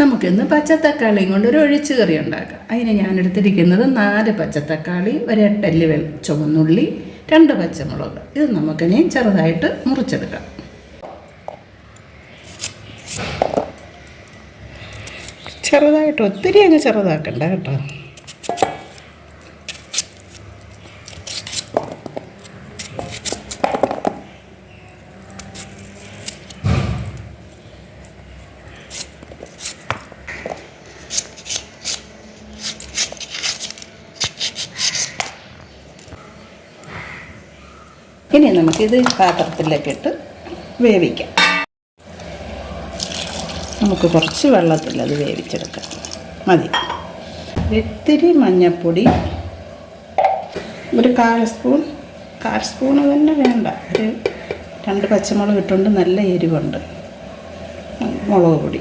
നമുക്കിന്ന് പച്ചത്തക്കാളിയും കൊണ്ട് ഒരു ഒഴിച്ച് കറി ഉണ്ടാക്കാം. അതിന് ഞാൻ എടുത്തിരിക്കുന്നത് നാല് പച്ചത്തക്കാളി ഒരു എട്ടല്ലി വെൾ ചുവന്നുള്ളി രണ്ട് പച്ചമുളക്. ഇത് നമുക്കിനി ചെറുതായിട്ട് മുറിച്ചെടുക്കാം. ചെറുതായിട്ട് ഒത്തിരി അങ്ങ് ചെറുതാക്കണ്ട കേട്ടോ. ഇനി നമുക്കിത് പാത്രത്തിലേക്ക് ഇട്ട് വേവിക്കാം. നമുക്ക് കുറച്ച് വെള്ളത്തിൽ അത് വേവിച്ചെടുക്കാം. മതി. ഇത്തിരി മഞ്ഞൾപ്പൊടി ഒരു കാൽ സ്പൂൺ കാൽ സ്പൂണ് തന്നെ വേണ്ട. ഒരു രണ്ട് പച്ചമുളക് ഇട്ടുകൊണ്ട് നല്ല എരിവുണ്ട്. മുളക് പൊടി.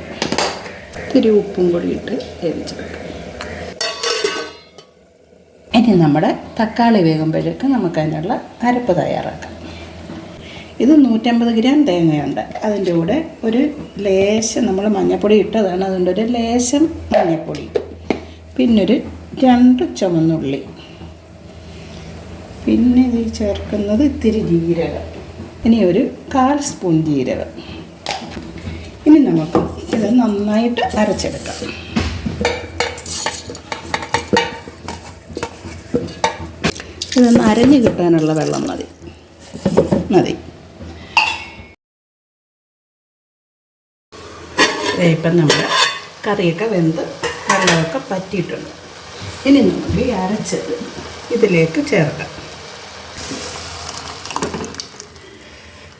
ഇത്തിരി ഉപ്പും പൊടി ഇട്ട് വേവിച്ചെടുക്കാം. ഇനി നമ്മുടെ തക്കാളി വേകുമ്പോഴേക്ക് നമുക്കതിനുള്ള അരപ്പ് തയ്യാറാക്കാം. ഇത് നൂറ്റമ്പത് ഗ്രാം തേങ്ങയുണ്ട്. അതിന്റെ കൂടെ ഒരു ലേശം നമ്മൾ മഞ്ഞൾപ്പൊടി ഇട്ടതാണ്. അതുകൊണ്ട് ഒരു ലേശം മഞ്ഞൾപ്പൊടി പിന്നൊരു രണ്ട് ചുമന്നുള്ളി പിന്നെ ഇതിൽ ചേർക്കുന്നത് ഇത്തിരി ജീരകം. ഇനി ഒരു കാൽ സ്പൂൺ ജീരകം. ഇനി നമുക്ക് ഇത് നന്നായിട്ട് അരച്ചെടുക്കാം. ഇതൊന്ന് അരഞ്ഞ് കിട്ടാനുള്ള വെള്ളം മതി. മതി. ഇപ്പം നമ്മുടെ കറിയൊക്കെ വെന്ത് വെള്ളമൊക്കെ പറ്റിയിട്ടുണ്ട്. ഇനി നമുക്ക് ഈ അരച്ചത് ഇതിലേക്ക് ചേർക്കാം.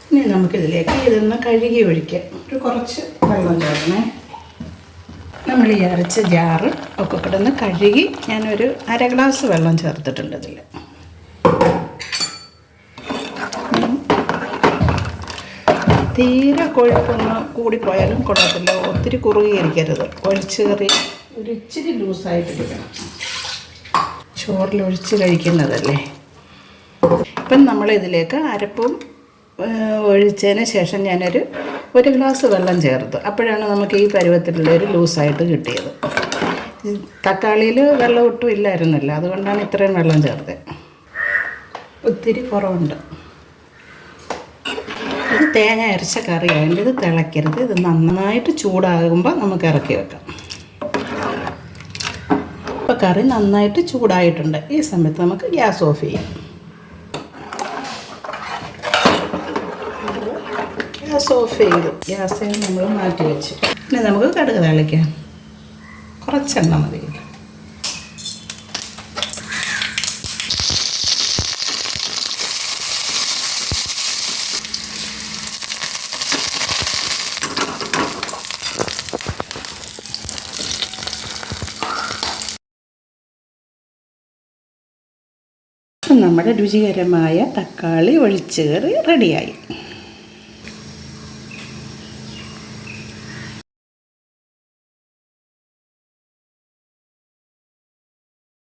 ഇനി നമുക്കിതിലേക്ക് ഇതൊന്ന് കഴുകി ഒഴിക്കാം. ഒരു കുറച്ച് വെള്ളം ചേർക്കണേ നമ്മൾ ഈ അരച്ച ജാറ് ഒക്കെ കിടന്ന് കഴുകി ഞാനൊരു അര ഗ്ലാസ് വെള്ളം ചേർത്തിട്ടുണ്ട് ഇതിൽ തീരെ കൊഴുപ്പൊന്ന് കൂടിപ്പോയാലും കൊള്ളത്തില്ല ഒത്തിരി കുറുകിയിരിക്കരുത്. ഒഴിച്ച് കറി ഒരു ഇച്ചിരി ലൂസായിട്ടിരിക്കണം ചോറിൽ ഒഴിച്ച് കഴിക്കുന്നതല്ലേ? ഇപ്പം നമ്മളിതിലേക്ക് അരപ്പും ഒഴിച്ചതിന് ശേഷം ഞാനൊരു ഒരു ഗ്ലാസ് വെള്ളം ചേർത്ത്. അപ്പോഴാണ് നമുക്ക് ഈ പരുവത്തിലുള്ള ഒരു ലൂസായിട്ട് കിട്ടിയത്. തക്കാളിയിൽ വെള്ളം ഒട്ടും ഇല്ലായിരുന്നല്ലോ. അതുകൊണ്ടാണ് ഇത്രയും വെള്ളം ചേർത്തത്. ഒത്തിരി കുറവുണ്ട്. ഇത് തേങ്ങ അരച്ച കറിയായതുകൊണ്ട് ഇത് തിളയ്ക്കരുത്. ഇത് നന്നായിട്ട് ചൂടാകുമ്പോൾ നമുക്ക് ഇറക്കി വെക്കാം. ഇപ്പോൾ കറി നന്നായിട്ട് ചൂടായിട്ടുണ്ട്. ഈ സമയത്ത് നമുക്ക് ഗ്യാസ് ഓഫ് ചെയ്യാം. ഗ്യാസ് ഓഫ് ചെയ്തു. ഗ്യാസ് നമ്മൾ മാറ്റി വെച്ചു. പിന്നെ നമുക്ക് കടുക് തളിക്കാം. കുറച്ചെണ്ണ മതി. നമ്മുടെ രുചികരമായ തക്കാളി ഒഴിച്ചുകറി റെഡിയായി.